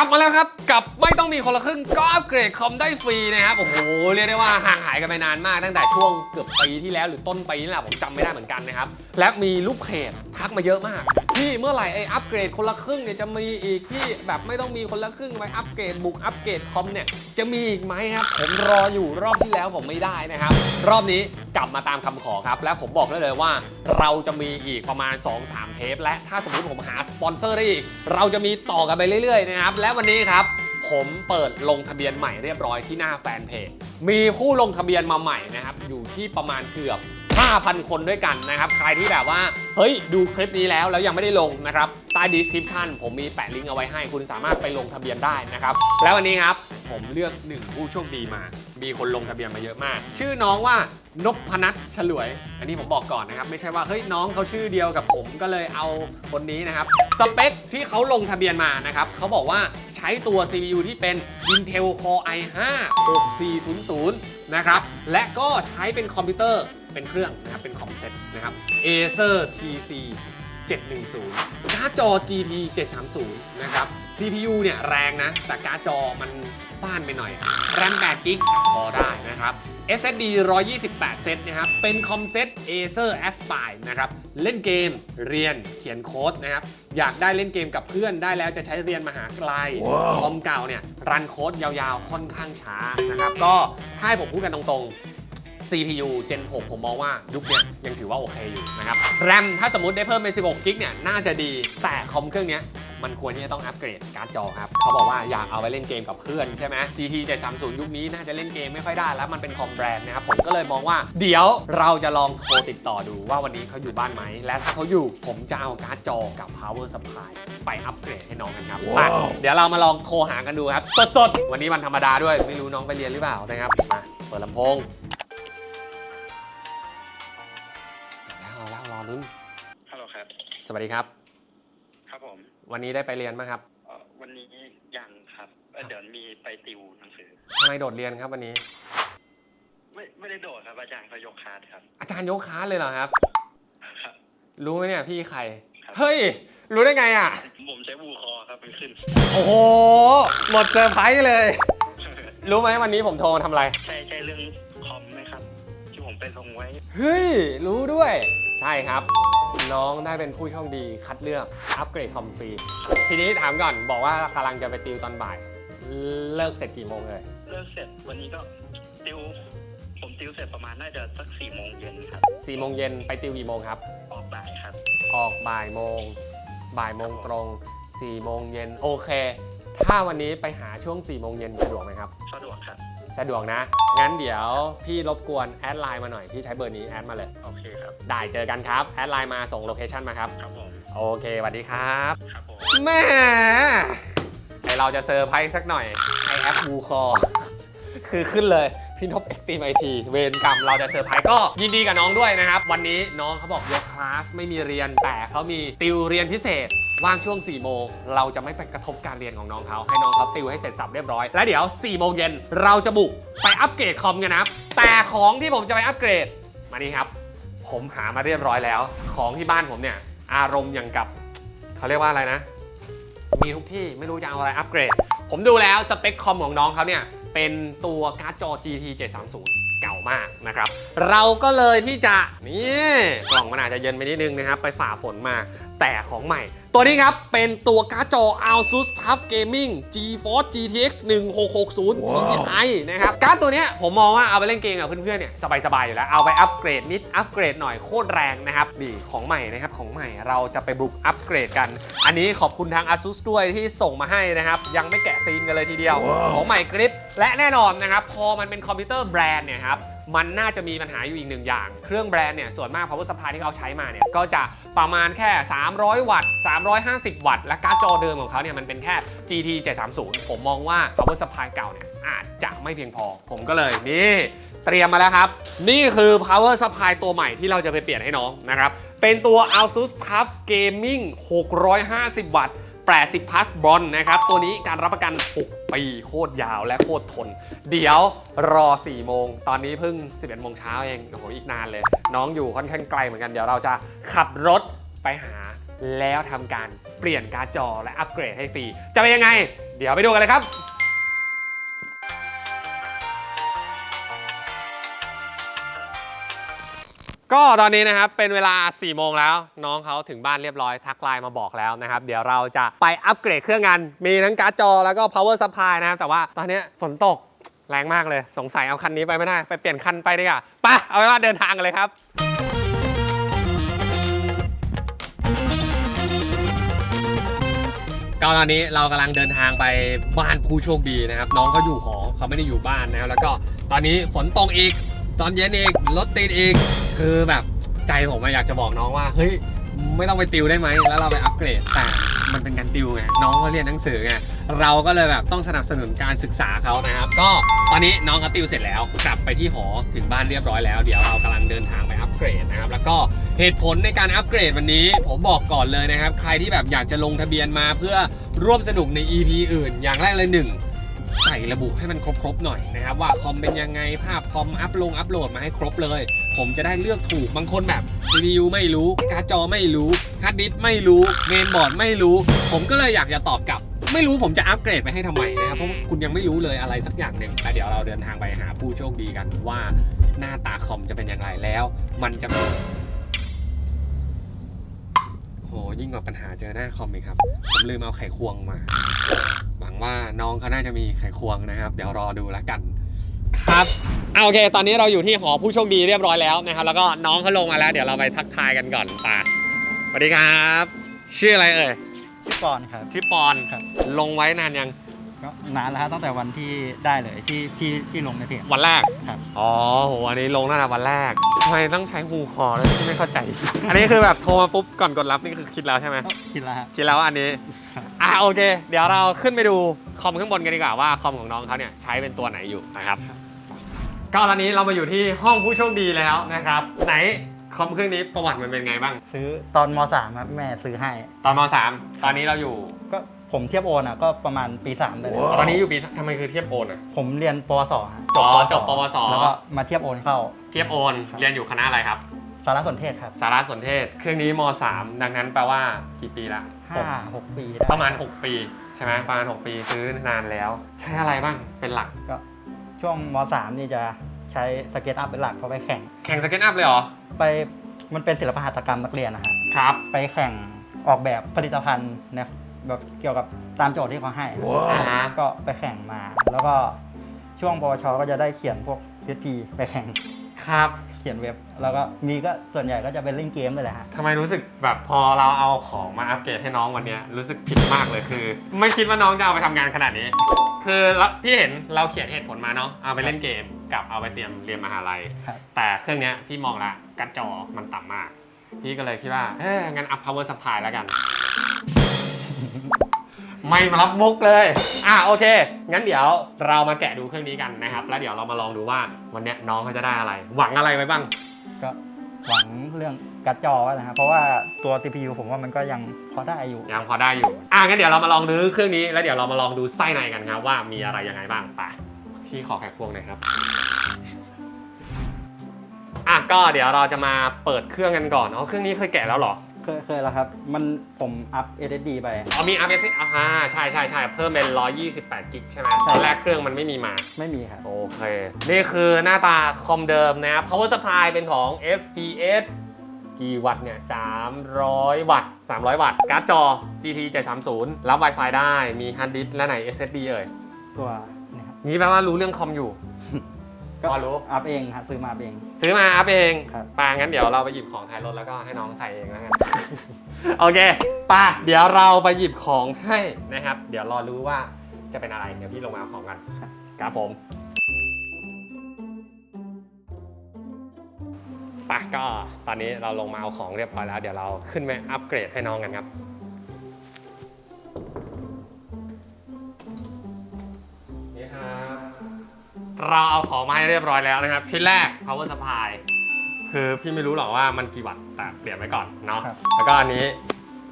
กลับมาแล้วครับกับไม่ต้องมีคนละครึ่งก็อัปเกรดคอมได้ฟรีนะครับโอ้โหเรียกได้ว่าห่างหายกันไปนานมากตั้งแต่ช่วงเกือบปีที่แล้วหรือต้นปีนี่แหละผมจำไม่ได้เหมือนกันนะครับและมีลูกเพจทักมาเยอะมาก พี่เมื่อไหร่ไออัปเกรดคนละครึ่งเนี่ยจะมีอีกพี่แบบไม่ต้องมีคนละครึ่งไปอัปเกรดบุกอัปเกรดคอมเนี่ยจะมีอีกไหมครับผมรออยู่รอบที่แล้วผมไม่ได้นะครับ รอบนี้กลับมาตามคำขอครับ และผมบอกได้เลยว่า เราจะมีอีกประมาณ 2-3เทปและถ้าสมมติผมหาสปอนเซอร์ได้อีกเราจะมีต่อกันไปเรื่อยๆนะครับและวันนี้ครับผมเปิดลงทะเบียนใหม่เรียบร้อยที่หน้าแฟนเพจ มีผู้ลงทะเบียนมาใหม่นะครับ อยู่ที่ประมาณเกือบ 5,000 คนด้วยกันนะครับ ใครที่แบบว่าเฮ้ยดูคลิปนี้แล้วแล้วยังไม่ได้ลงนะครับใต้ description ผมมีแปะลิงก์เอาไว้ให้ คุณสามารถไปลงทะเบียนได้นะครับ แล้ววันนี้ครับผมเลือกหนึ่งผู้โชคดีมา มีคนลงทะเบียนมาเยอะมาก ชื่อน้องว่านพนัทฉลวย อันนี้ผมบอกก่อนนะครับ ไม่ใช่ว่าเฮ้ยน้องเขาชื่อเดียวกับผมก็เลยเอาคนนี้นะครับ สเปคที่เขาลงทะเบียนมานะครับเขาบอกว่าใช้ตัว CPU ที่เป็น Intel Core i5 6400 นะครับและก็ใช้เป็นคอมพิวเตอร์เป็นเครื่องนะครับเป็นคอมเซ็ตนะครับ Acer TC 710 การ์ดจอ GT 730 นะครับ CPU เนี่ยแรงนะ แต่การ์ดจอมันบ้านไปหน่อย แรม8กิกพอได้นะครับ SSD 128 เซตนะครับ เป็นคอมเซ็ต Acer Aspire นะครับ เล่นเกม เรียน เขียนโค้ดนะครับ อยากได้เล่นเกมกับเพื่อน ได้แล้วจะใช้เรียนมหาไกลคอมเก่าเนี่ย รันโค้ดยาวๆ ค่อนข้างช้านะครับ ก็ถ้าให้ผมพูดกันตรงๆ CPU Gen 6 ผมมองว่ายุคเนี้ยยังถือว่าโอเคอยู่นะครับแรมถ้าสมมติได้เพิ่มเป็น 16กิกเนี่ยน่าจะดีแต่คอมเครื่องเนี้ยมันควรที่จะต้องอัปเกรดการ์ดจอครับ เขาบอกว่าอยากเอาไปเล่นเกมกับเพื่อนใช่ไหม GT 730 ยุคนี้น่าจะเล่นเกมไม่ค่อยได้แล้วมันเป็นคอมแบรนด์นะครับ ผมก็เลยมองว่า เดี๋ยวเราจะลองโทรติดต่อดูว่าวันนี้เขาอยู่บ้านไหม และถ้าเขาอยู่ผมจะเอาการ์ดจอกับ power supply ไปอัปเกรดให้น้องกันครับมาเดี๋ยวเรามาลองโทรหากันดูครับ สดๆ วันนี้วันธรรมดาด้วยไม่รู้น้องไปเรียนหรือเปล่านะครับมาเปิดลำโพง เอาแล้วรอลุ้นฮัลโหลครับ สวัสดีครับ ครับผม วันนี้ได้ไปเรียนไหมครับเอ่อวันนี้ยังครับเอ่อเดี๋ยวมีไปติวหนังสือ ทำไมโดดเรียนครับวันนี้ ไม่ไม่ได้โดดครับ อาจารย์เขายกคลาสครับ อาจารย์ยกค้านเลยเหรอครับ ครับ รู้ไหมเนี่ยพี่ใคร ครับ เฮ้ย รู้ได้ไงอะ ผมใช้บูคอครับมันขึ้น โอ้โห หมดเซอร์ไพรส์เลย รู้ไหมวันนี้ผมโทรมาทำอะไร ใช่ใช่เรื่องคอมไหมครับ ที่ผมไปลงไว้ เฮ้ย รู้ด้วย ใช่ครับ น้องได้เป็นผู้โชคดีคัดเลือกอัปเกรดคอมฟรีทีนี้ถามก่อนบอกว่ากำลังจะไปติวตอนบ่าย เลิกเสร็จกี่โมงเลย เลิกเสร็จวันนี้ก็ติว ผมติวเสร็จประมาณน่าจะสักสี่โมงเย็นครับ4ี่โมงเย็นไปติวกี่โมงครับ ออกบ่ายครับ ออกบ่ายโมง บ่ายโมงตรง4ี่โมงเย็นโอเค ถ้าวันนี้ไปหาช่วง4ี่โมงเย็นสะดวกไหมครับ สะดวกครับ สะดวกนะ งั้นเดี๋ยวพี่รบกวนแอดไลน์มาหน่อย พี่ใช้เบอร์นี้แอดมาเลย โอเคครับ ได้เจอกันครับ แอดไลน์มาส่งโลเคชันมาครับ ครับผมโอเคสวัสดีครับครับผมแม่ไอเราจะเซอร์ไพรส์สักหน่อยไอแอปบูคอคือขึ้นเลยพี่นพเอ็กตีมไอทีเวรกรรมเราจะเซอร์ไพรส์ก็ยินดีกับน้องด้วยนะครับ วันนี้น้องเขาบอกยกคลาสไม่มีเรียนแต่เขามีติวเรียนพิเศษ ว่างช่วง 4 โมง เราจะไม่ไปกระทบการเรียนของน้องเขา ให้น้องเขาติวให้เสร็จสับเรียบร้อย แล้วเดี๋ยว 4 โมงเย็นเราจะบุกไปอัปเกรดคอมกันนะ แต่ของที่ผมจะไปอัปเกรด มานี่ครับ ผมหามาเรียบร้อยแล้ว ของที่บ้านผมเนี่ย อารมณ์อย่างกับเขาเรียกว่าอะไรนะ มีทุกที่ไม่รู้จะเอาอะไรอัปเกรด ผมดูแล้วสเปคคอมของน้องเขาเนี่ย เป็นตัวการ์ดจอ GT 730เก่ามากนะครับ เราก็เลยที่จะนี่กล่องมันอาจจะเย็นไปนิดนึงนะครับ ไปฝ่าฝนมา แต่ของใหม่ ตัวนี้ครับ เป็นตัวการ์ดจอ ASUS TUF Gaming GeForce GTX 1660 Ti นะครับ การ์ดตัวเนี้ยผมมองว่าเอาไปเล่นเกมกับเพื่อนๆเนี่ยสบายๆอยู่แล้ว เอาไปอัปเกรดนิด อัปเกรดหน่อยโคตรแรงนะครับนี่ของใหม่นะครับ ของใหม่เราจะไปบุกอัปเกรดกัน อันนี้ขอบคุณทาง ASUS ด้วยที่ส่งมาให้นะครับ ยังไม่แกะซีนกันเลยทีเดียว ของใหม่กริปและแน่นอนนะครับ พอมันเป็นคอมพิวเตอร์แบรนด์เนี่ยครับ มันน่าจะมีปัญหาอยู่อีกหนึ่งอย่าง เครื่องแบรนด์เนี่ยส่วนมาก power supply ที่เขาใช้มาเนี่ยก็จะประมาณแค่ 300 วัตต์ 350 วัตต์ และการ์ดจอเดิมของเขาเนี่ยมันเป็นแค่ GT 730 ผมมองว่า power supply เก่าเนี่ยอาจจะไม่เพียงพอ ผมก็เลยนี่เตรียมมาแล้วครับ นี่คือ power supply ตัวใหม่ที่เราจะไปเปลี่ยนให้น้องนะครับ เป็นตัว ASUS TUF Gaming 650 วัตต์ 80 plus บอลนะครับ ตัวนี้การรับประกัน 6 ปีโคตรยาวและโคตรทน เดี๋ยวรอ 4 โมง ตอนนี้เพิ่ง 11 โมงเช้าเองโอ้โหอีกนานเลย น้องอยู่ค่อนข้างไกลเหมือนกัน เดี๋ยวเราจะขับรถไปหาแล้วทำการเปลี่ยนการ์ดจอและอัปเกรดให้ฟรี จะเป็นยังไง เดี๋ยวไปดูกันเลยครับ ก็ตอนนี้นะครับเป็นเวลา 4 โมงแล้ว น้องเขาถึงบ้านเรียบร้อยทักไลน์มาบอกแล้วนะครับ เดี๋ยวเราจะไปอัปเกรดเครื่องกัน มีทั้งการ์ดจอแล้วก็ power supply นะครับแต่ว่าตอนนี้ฝนตกแรงมากเลย สงสัยเอาคันนี้ไปไม่ได้ ไปเปลี่ยนคันไปดีกว่าไปเอาไว้ว่าเดินทางกันเลยครับก็ตอนนี้เรากำลังเดินทางไปบ้านผู้โชคดีนะครับ น้องเขาอยู่หอเขาไม่ได้อยู่บ้านนะครับแล้วก็ตอนนี้ฝนตกอีก ตอนเย็นอีกรถติดอีก คือแบบใจผมอะอยากจะบอกน้องว่า เฮ้ย ไม่ต้องไปติวได้ไหม แล้วเราไปอัปเกรด แต่มันเป็นการติวไง น้องเขาเรียนหนังสือไง เราก็เลยแบบต้องสนับสนุนการศึกษาเขานะครับ ก็ตอนนี้น้องเขาติวเสร็จแล้ว กลับไปที่หอถึงบ้านเรียบร้อยแล้ว เดี๋ยวเรากำลังเดินทางไปอัปเกรดนะครับ แล้วก็เหตุผลในการอัปเกรดวันนี้ ผมบอกก่อนเลยนะครับ ใครที่แบบอยากจะลงทะเบียนมาเพื่อร่วมสนุกใน EP อื่น อย่างแรกเลยหนึ่ง ใส่ระบุให้มันครบๆหน่อยนะครับว่าคอมเป็นยังไงภาพคอมอัพลงอัพโหลดมาให้ครบเลย ผมจะได้เลือกถูกบางคนแบบ CPU ไม่รู้การ์ดจอไม่รู้ฮาร์ดดิสก์ไม่รู้เมนบอร์ดไม่รู้ ผมก็เลยอยากจะตอบกลับ ไม่รู้ผมจะอัปเกรดไปให้ทำไมนะครับเพราะคุณยังไม่รู้เลยอะไรสักอย่างหนึ่งแต่เดี๋ยวเราเดินทางไปหาผู้โชคดีกันว่าหน้าตาคอมจะเป็นอย่างไรแล้ว มันจะ ยิ่งกว่าปัญหาเจอหน้าคอมอีกครับ ผมลืมเอาไขควงมา หวังว่าน้องเขาน่าจะมีไขควงนะครับ เดี๋ยวรอดูแล้วกัน ครับเอาโอเค ตอนนี้เราอยู่ที่หอผู้โชคดีเรียบร้อยแล้วนะครับ แล้วก็น้องเขาลงมาแล้ว เดี๋ยวเราไปทักทายกันก่อนไปสวัสดีครับ ชื่ออะไรเอ่ย ชื่อปอนครับ ชื่อปอนครับ ลงไว้นานยัง ก็นานแล้วฮะตั้งแต่วันที่ได้เลยที่ที่ที่ลงในเพจ วันแรกครับ อ๋อโหอันนี้ลงตั้งแต่วันแรกทำไมต้องใช้ฮูคอเลยไม่เข้าใจ อันนี้คือแบบโทรมาปุ๊บก่อนกดรับนี่คือคิดแล้วใช่ไหม ก็คิดแล้วฮะ คิดแล้วว่าอันนี้ ครับ อะโอเค เดี๋ยวเราขึ้นไปดูคอมข้างบนกันดีกว่าว่าคอมของน้องเขาเนี่ยใช้เป็นตัวไหนอยู่นะครับ ก็ตอนนี้เรามาอยู่ที่ห้องผู้โชคดีแล้วนะครับ ไหนคอมเครื่องนี้ประวัติมันเป็นไงบ้าง ซื้อตอนม .3 ครับแม่ซื้อให้ ตอนม .3 ตอนนี้เราอยู่ก็ ผมเทียบโอนอะก็ประมาณปี3ได้เลยตอนนี้อยู่ปีทำไมคือเทียบโอนอะ ผมเรียนปวสฮะอ๋อปวสจบปวส แล้วก็มาเทียบโอนเข้า เทียบโอนครับเรียนอยู่คณะอะไรครับ สารสนเทศครับ สารสนเทศ เครื่องนี้ม .3 ดังนั้นแปลว่ากี่ปีละห้าหกปีได้ประมาณ 6 ปีใช่ไหมประมาณ 6 ปีซื้อนานแล้ว ใช้อะไรบ้างเป็นหลักก็ช่วงม .3 นี่จะใช้สเก็ตอัพเป็นหลักเพราะไปแข่ง แข่งสเก็ตอัพเลยเหรอ ไปมันเป็นศิลปหัตถกรรมนักเรียนนะฮะครับ ไปแข่งออกแบบผลิตภัณฑ์นะ แบบเกี่ยวกับตามโจทย์ที่เขาให้อ่าฮะ ก็ไปแข่งมา แล้วก็ช่วงปวชก็จะได้เขียนพวก PHP ไปแข่งครับเขียนเว็บ แล้วก็มีก็ส่วนใหญ่ก็จะเป็นเล่นเกมเลยแหละฮะ ทำไมรู้สึกแบบพอเราเอาของมาอัปเกรดให้น้องวันเนี้ยรู้สึกผิดมากเลยคือ ไม่คิดว่าน้องจะเอาไปทำงานขนาดนี้ คือเราพี่เห็นเราเขียนเหตุผลมาเนาะเอาไปเล่นเกมกับเอาไปเตรียมเรียนมหาลัย ครับ แต่เครื่องเนี้ยพี่มองละกระจอมันต่ำมาก พี่ก็เลยคิดว่าเอ้ยงั้นอัพ power supply แล้วกัน ไม่มารับมุกเลย อะโอเค งั้นเดี๋ยวเรามาแกะดูเครื่องนี้กันนะครับ แล้วเดี๋ยวเรามาลองดูว่าวันเนี้ยน้องเขาจะได้อะไร หวังอะไรไว้บ้าง ก็หวังเรื่องการ์ดจอนะครับเพราะว่าตัว CPU ผมว่ามันก็ยังพอได้อยู่ ยังพอได้อยู่ อะงั้นเดี๋ยวเรามาลองดูเครื่องนี้ แล้วเดี๋ยวเรามาลองดูไส้ในกันครับว่ามีอะไรยังไงบ้างไปพี่ขอแขกควงหน่อยครับ อะก็เดี๋ยวเราจะมาเปิดเครื่องกันก่อน อ๋อ เครื่องนี้เคยแกะแล้วเหรอ เคยเคยแล้วครับ มันผมอัพ SSD ไป อ๋อมี RS อ่าใช่ใช่ใช่เพิ่มเป็น 128 กิกใช่ไหมใช่ตอนแรกเครื่องมันไม่มีมา ไม่มีครับ โอเค นี่คือหน้าตาคอมเดิมนะครับ power supply เป็นของ FPS กี่วัตต์เนี่ย 300 วัตต์ 300 วัตต์ การ์ดจอ GT 730 รับ Wi-Fi ได้ มีฮาร์ดดิสก์และไหน SSD เอ่ย ตัวนี่ครับ นี้แปลว่ารู้เรื่องคอมอยู่ก็ พอรู้ อัพเองครับซื้อมาอัพเอง ซื้อมาอัพเองครับ ปางั้นเดี๋ยวเราไปหยิบของท้ายรถแล้วก็ให้น้องใส่เองแล้วกัน โอเคป่ะเดี๋ยวเราไปหยิบของให้นะครับ เดี๋ยวรอรู้ว่าจะเป็นอะไร เดี๋ยวพี่ลงมาเอาของกันครับผมป่ะก็ตอนนี้เราลงมาเอาของเรียบร้อยแล้ว เดี๋ยวเราขึ้นไปอัปเกรดให้น้องกันครับ เราเอาของมาให้เรียบร้อยแล้วนะครับชิ้นแรก power supply คือพี่ไม่รู้หรอกว่ามันกี่วัตต์แต่เปลี่ยนไว้ก่อนเนาะครับ แล้วก็อันนี้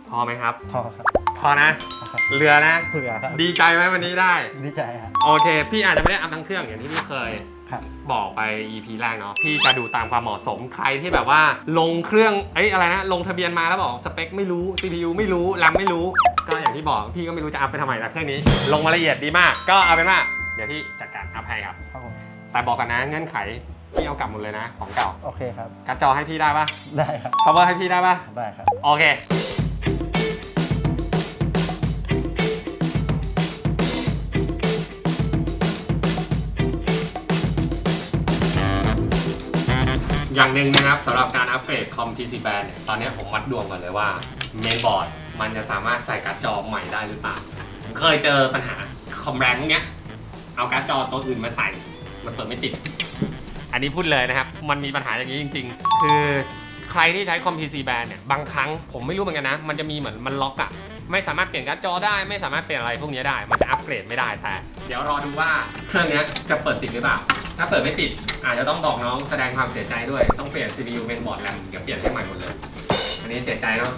พอไหมครับ พอครับพอนะครับเรือนะ เผื่อครับดีใจไหมวันนี้ได้ ดีใจครับโอเค พี่อาจจะไม่ได้อัพทั้งเครื่องอย่างที่พี่เคย ครับ บอกไป EP แรกเนาะพี่จะดูตามความเหมาะสมใครที่แบบว่าลงเครื่องเอ้ยอะไรนะ ลงทะเบียนมาแล้วบอกสเปคไม่รู้ CPU ไม่รู้แรมไม่รู้ ก็อย่างที่บอกพี่ก็ไม่รู้จะอัพไปทำไมแต่เครื่องนี้ ลงมาละเอียดดีมาก ก็เอาเป็นว่า เดี๋ยวพี่จัดการอัพให้ครับ ครับผมแต่บอกกันนะเงื่อนไขพี่เอากลับหมดเลยนะ ของเก่าโอเคครับ การ์ดจอให้พี่ได้ปะ ได้ครับ cover ให้พี่ได้ปะ ได้ครับ โอเค อย่างหนึ่งนะครับสำหรับการอัปเกรดคอม PC Band เนี่ย ตอนนี้ผมวัดดวงก่อนเลยว่าเมนบอร์ดมันจะสามารถใส่การ์ดจอใหม่ได้หรือเปล่าผมเคยเจอปัญหาคอมแรงพวกเนี้ย เอาการ์ดจอตัวอื่นมาใส่ มันเปิดไม่ติด อันนี้พูดเลยนะครับ มันมีปัญหาอย่างนี้จริง ๆ คือใครที่ใช้คอม PC Band เนี่ย บางครั้งผมไม่รู้เหมือนกันนะ มันจะมีเหมือนมันล็อกอะไม่สามารถเปลี่ยนการ์ดจอได้ ไม่สามารถเปลี่ยนอะไรพวกนี้ได้ มันจะอัปเกรดไม่ได้แต่ เดี๋ยวรอดูว่าเครื่องนี้จะเปิดติดหรือเปล่า ถ้าเปิดไม่ติด อาจจะต้องบอกน้องแสดงความเสียใจด้วย ต้องเปลี่ยน CPU เป็นบอร์ดแรมเดี๋ยวเปลี่ยนให้ใหม่หมดเลย อันนี้เสียใจเนาะ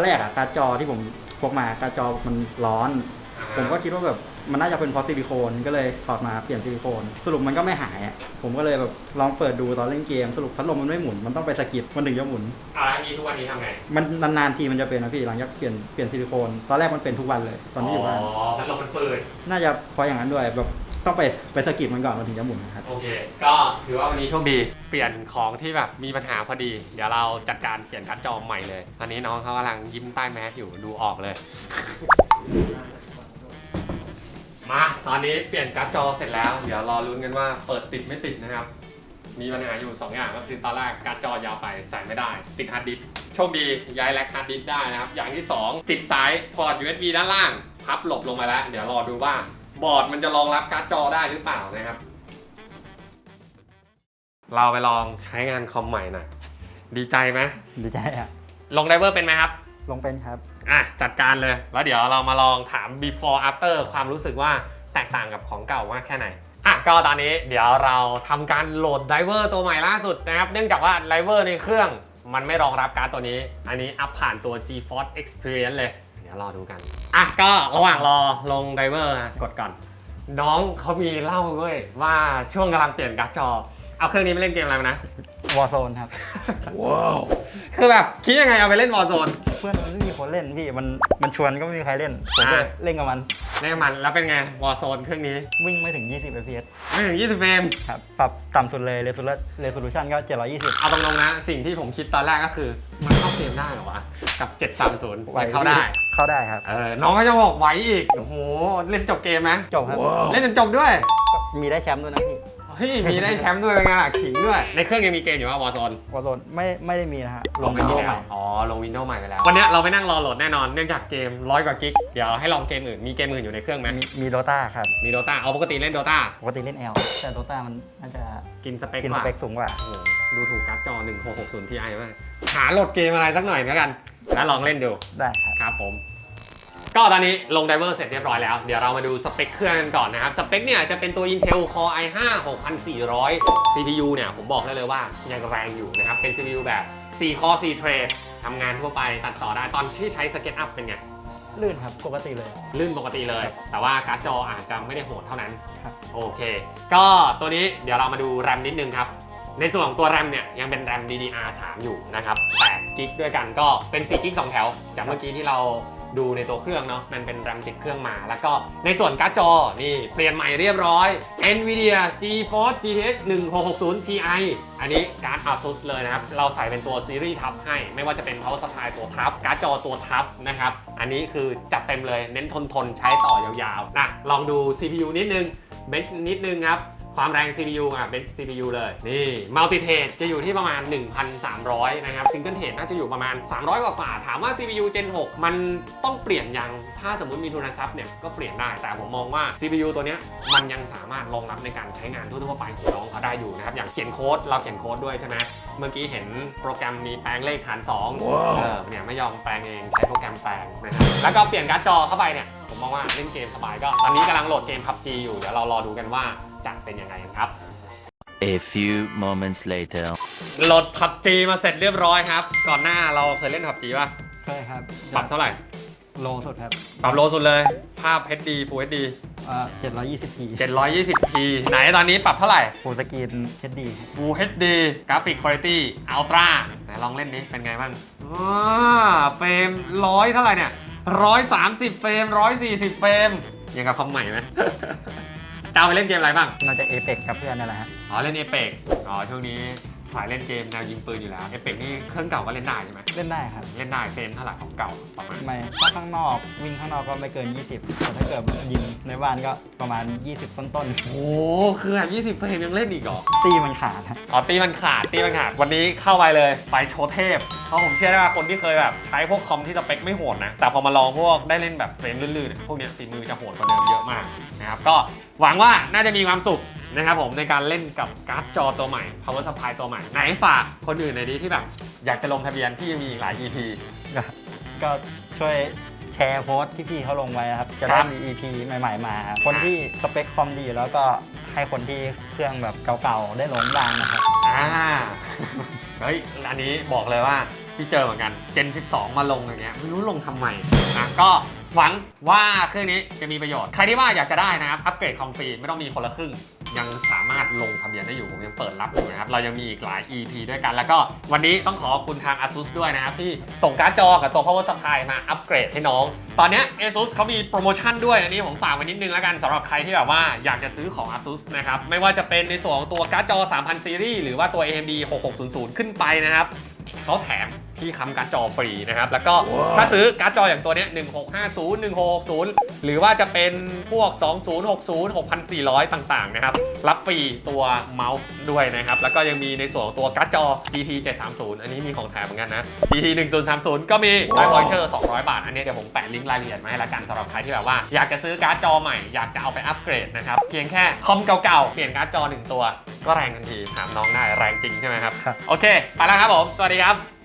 อตอนแรกอะการ์ดจอที่ผมพกมาการ์ดจอมันร้อน ผมก็คิดว่าแบบมันน่าจะเป็นเพราะซิลิโคนก็เลยถอดมาเปลี่ยนซิลิโคนสรุปมันก็ไม่หายอะผมก็เลยแบบลองเปิดดูตอนเล่นเกมสรุปพัดลมมันไม่หมุนมันต้องไปสะกิดมันถึงจะหมุน อ่าแล้วนี้ทุกวันนี้ทำไงมันนานๆทีมันจะเป็นนะพี่หลังจากเปลี่ยนเปลี่ยนซิลิโคนตอนแรกมันเป็นทุกวันเลยตอนที่อยู่บ้านอ๋อพัดลมมันเปิด น่าจะเพราะอย่างนั้นด้วยแบบ ต้องไปไปสกิดมันก่อนมันถึงจะหมุนนะครับ โอเค ก็ถือว่าวันนี้โชคดี เปลี่ยนของที่แบบมีปัญหาพอดี เดี๋ยวเราจัดการเปลี่ยนการ์ดจอใหม่เลย ตอนนี้น้องเขากำลังยิ้มใต้แมสอยู่ดูออกเลย มา ตอนนี้เปลี่ยนการ์ดจอเสร็จแล้ว เดี๋ยวรอลุ้นกันว่าเปิดติดไม่ติดนะครับ มีปัญหาอยู่ 2 อย่างก็คือตอนแรกการ์ดจอยาวไปใส่ไม่ได้ ติดฮาร์ดดิสก์โชคดีย้ายแลกฮาร์ดดิสก์ได้นะครับ อย่างที่ 2 ติดสายพอร์ต USB ด้านล่าง พับหลบลงมาแล้ว เดี๋ยวรอดูว่า บอร์ดมันจะรองรับการ์ดจอได้หรือเปล่านะครับ เราไปลองใช้งานคอมใหม่หน่อยดีใจไหมดีใจอะลงไดเวอร์เป็นไหมครับ ลงเป็นครับ อะจัดการเลย แล้วเดี๋ยวเรามาลองถาม before after ความรู้สึกว่าแตกต่างกับของเก่ามากแค่ไหน อะก็ตอนนี้เดี๋ยวเราทำการโหลดไดเวอร์ตัวใหม่ล่าสุดนะครับ เนื่องจากว่าไดเวอร์ในเครื่องมันไม่รองรับการ์ดตัวนี้ อันนี้อัพผ่านตัว GeForce Experience เลยเดี๋ยวรอดูกัน อะก็ระหว่างรอลงไดเมอร์กดก่อน น้องเขามีเล่าด้วยว่าช่วงกำลังเปลี่ยนการ์ดจอ เอาเครื่องนี้ไปเล่นเกมอะไรมานะ วอร์โซนครับคือแบบคิดยังไงเอาไปเล่นวอร์โซน เพื่อนมันไม่มีคนเล่นพี่ มันมันชวนก็ไม่มีใครเล่นผมก็อะเล่นกับมัน เล่นกับมันแล้วเป็นไงวอร์โซนเครื่องนี้วิ่งไม่ถึง 20 fps ไม่ถึง20เฟรม ครับ ปรับต่ำสุดเลย resolution ก็ 720 เอาตรงๆนะ สิ่งที่ผมคิดตอนแรกก็คือ มันเข้าเกมได้เหรอวะ กับ 730ไหวมันเข้าได้ เข้าได้ครับ เออ น้องก็จะบอกไหวอีก โอ้โห เล่นจบเกมไหมจบครับเล่นจนจบด้วยก็มีได้แชมป์ด้วยนะพี่เฮ้ยมีได้แชมป์ด้วยเป็นไงล่ะขิงด้วย ในเครื่องยังมีเกมอยู่ว่าวอร์โซนวอร์โซนไม่ไม่ได้มีนะฮะลงไปที่ใหแล้ม่วอ๋อลงวินโดว์ใหม่ไปแล้ว วันเนี้ยเราไปนั่งรอโหลดแน่นอนเนื่องจากเกมร้อยกว่ากิกเดี๋ยวให้ลองเกมอื่นมีเกมอื่นอยู่ในเครื่องไหมมีมีโดตาครับมีโดตาเอาปกติเล่นโดตาปกติเล่น L แต่โดตามันน่าจะกินสเปคกินกสว่าเปคสูงกว่าโอ้โหดูถูกการ์ดจอ 1660 Ti มากหาโหลดเกมอะไรสักหน่อยแล้วกัน แล้วลองเล่นดูได้ครับครับผม ก็ตอนนี้ลงไดเวอร์เสร็จเรียบร้อยแล้ว เดี๋ยวเรามาดูสเปคเครื่องกันก่อนนะครับ สเปคเนี่ยจะเป็นตัว Intel Core i5 6400 CPU เนี่ยผมบอกได้เลยว่ายังแรงอยู่นะครับ เป็น CPU แบบ 4 core 4 tray ทำงานทั่วไปตัดต่อได้ตอนที่ใช้ Sketch Up เป็นไง ลื่นครับปกติเลย ลื่นปกติเลย แต่ว่าการ์ดจออาจจะไม่ได้โหดเท่านั้น ครับ โอเค ก็ตัวนี้เดี๋ยวเรามาดูแรมนิดนึงครับ ในส่วนของตัวแรมเนี่ยยังเป็นแรม DDR3 อยู่นะครับ8กิกด้วยกันก็เป็น4กิก2แถว จากเมื่อกี้ที่เรา ดูในตัวเครื่องเนาะมันเป็นแรมติดเครื่องมา แล้วก็ในส่วนการ์ดจอนี่เปลี่ยนใหม่เรียบร้อย NVIDIA GeForce GTX 1660 Ti อันนี้การ์ด ASUS เลยนะครับ เราใส่เป็นตัวซีรีส์ทับให้ ไม่ว่าจะเป็น power supply ตัวทับ การ์ดจอตัวทับนะครับ อันนี้คือจัดเต็มเลยเน้นทนทนใช้ต่อยาวๆนะลองดู CPU นิดนึงเบนช์นิดนึงครับ ความแรง CPU อะเป็น CPU เลยนี่ Multi-Thread จะอยู่ที่ประมาณ 1,300 นะครับ Single Thread น่าจะอยู่ประมาณ 300 กว่ากว่าๆถามว่า CPU Gen 6 มันต้องเปลี่ยนยัง ถ้าสมมุติมีทุนทรัพย์เนี่ยก็เปลี่ยนได้แต่ผมมองว่า CPU ตัวเนี้ยมันยังสามารถรองรับในการใช้งานทั่วๆไปของน้องเขาได้อยู่นะครับอย่างเขียนโค้ดเราเขียนโค้ดด้วยใช่ไหมเมื่อกี้เห็นโปรแกรมมีแปลงเลขหาร2เออเนี่ยไม่ยอมแปลงเองใช้โปรแกรมแปลงนะครับแล้วก็เปลี่ยนการ์ดจอเข้าไปเนี่ย ผมมองว่าเล่นเกมสบายก็ ตอนนี้กำลังโหลดเกม PUBG อยู่เดี๋ยวเรารอดูกันว่าจะเป็นยังไงกันครับ A few moments later. โหลด PUBG มาเสร็จเรียบร้อยครับ ก่อนหน้าเราเคยเล่น PUBG ป่ะใช่ครับปรับเท่าไหร่ โลสุดครับปรับโลสุดเลย ภาพ HD Full HD อ่า 720p 720p ไหนตอนนี้ปรับเท่าไหร่ฟูลสกรีน HD Full HD กราฟิกคุณภาพ Ultra ไหนลองเล่นนี้เป็นไงบ้างว้าเฟรมร้อยเท่าไหร่เนี่ย ร้อยสามสิบเฟรมร้อยสี่สิบเฟรมยังกับคอมใหม่ไหมจะเอาไปเล่นเกมอะไรบ้างน่าจะเอเ x กับเพื่อนนั่นแหละฮะ อ๋อ เล่นเอเปกอ๋อ ช่วงนี้ สายเล่นเกมแนวยิงปืนอยู่แล้วเอเปกนี่เครื่องเก่าก็เล่นได้ใช่ไหมเล่นได้ครับเล่นได้เฟรมเท่าไหร่ของเก่าประมาณไม่ถ้าข้างนอกวิ่งข้างนอกก็ไม่เกิน 20 แต่ถ้าเกิดยิงในบ้านก็ประมาณ 20 ต้นต้นโอ้คือแบบ20เฟรมยังเล่นอีกเหรอ ๆตีมันขาดฮะอ๋อตีมันขาดตีมันขาด วันนี้เข้าไปเลย ไปโชว์เทพ เพราะผมเชื่อได้ว่าคนที่เคยแบบใช้พวกคอมที่สเปคไม่โหดนะ แต่พอมาลองพวกได้เล่นแบบเฟรมลื่นๆเนี่ยพวกเนี้ยฝีมือจะโหดกว่าเดิมเยอะมากนะครับ ก็หวังว่าน่าจะมีความสุข นะครับผมในการเล่นกับการ์ดจอตัวใหม่ power supply ตัวใหม่ ไหนฝากคนอื่นในอยดีที่แบบ อยากจะลงทะเบียนที่ยังมีอีกหลาย EP ก็ก็ช่วยแชร์โพสต์ที่พี่เขาลงไว้ครับ จะครัได้บมี EP ใหม่ ๆ มาครับคนที่สเปคคอมดีแล้วก็ให้คนที่เครื่องแบบเก่าๆ ได้ลงบ้างนะครับ อ่า เฮ้ย อันนี้บอกเลยว่าพี่เจอเหมือนกัน Gen 12 มาลงอย่างเงี้ยไม่รู้ลงทำไมนะก็หวังว่าเครื่องนี้จะมีประโยชน์ ใครที่ว่าอยากจะได้นะครับ อัปเกรดคอมฟรีไม่ต้องมีคนละครึ่ง ยังสามารถลงทะเบียนได้อยู่ผมยังเปิดรับอยู่นะครับ เรายังมีอีกหลาย EP ด้วยกัน แล้วก็วันนี้ต้องขอบคุณทาง ASUS ด้วยนะครับ ที่ส่งการ์ดจอกับตัว Power Supply มาอัปเกรดให้น้อง ตอนนี้ ASUS เขามีโปรโมชั่นด้วย อันนี้ผมฝากไว้นิดนึงแล้วกันสำหรับใครที่แบบว่าอยากจะซื้อของ ASUS นะครับไม่ว่าจะเป็นในส่วนของตัวการ์ดจอ 3000 ซีรีส์หรือว่าตัว AMD 6600 ขึ้นไปนะครับเขาแถม ที่ค้ำการ์ดจอฟรีนะครับ แล้วก็ถ้าซื้อการ์ดจออย่างตัวเนี้ย1650 1660 หรือว่าจะเป็นพวก 2060 6400 ต่างๆ นะครับ รับฟรีตัวเมาส์ด้วยนะครับ แล้วก็ยังมีในส่วนของตัวการ์ดจอ GT 730 อันนี้มีของแถมเหมือนกันนะ GT 1030 ก็มีไลฟ์วอยเชอร์ 200 บาท อันนี้เดี๋ยวผมแปะลิงก์รายละเอียดมาให้ละกันสำหรับใครที่แบบว่าอยากจะซื้อการ์ดจอใหม่อยากจะเอาไปอัปเกรดนะครับเพียงแค่คอมเก่าๆเปลี่ยนการ์ดจอหนึ่งตัว ก็แรงทันทีถามน้องได้แรงจริงใช่ไหมครับครับโอเค ไปแล้วครับผม สวัสดีครับ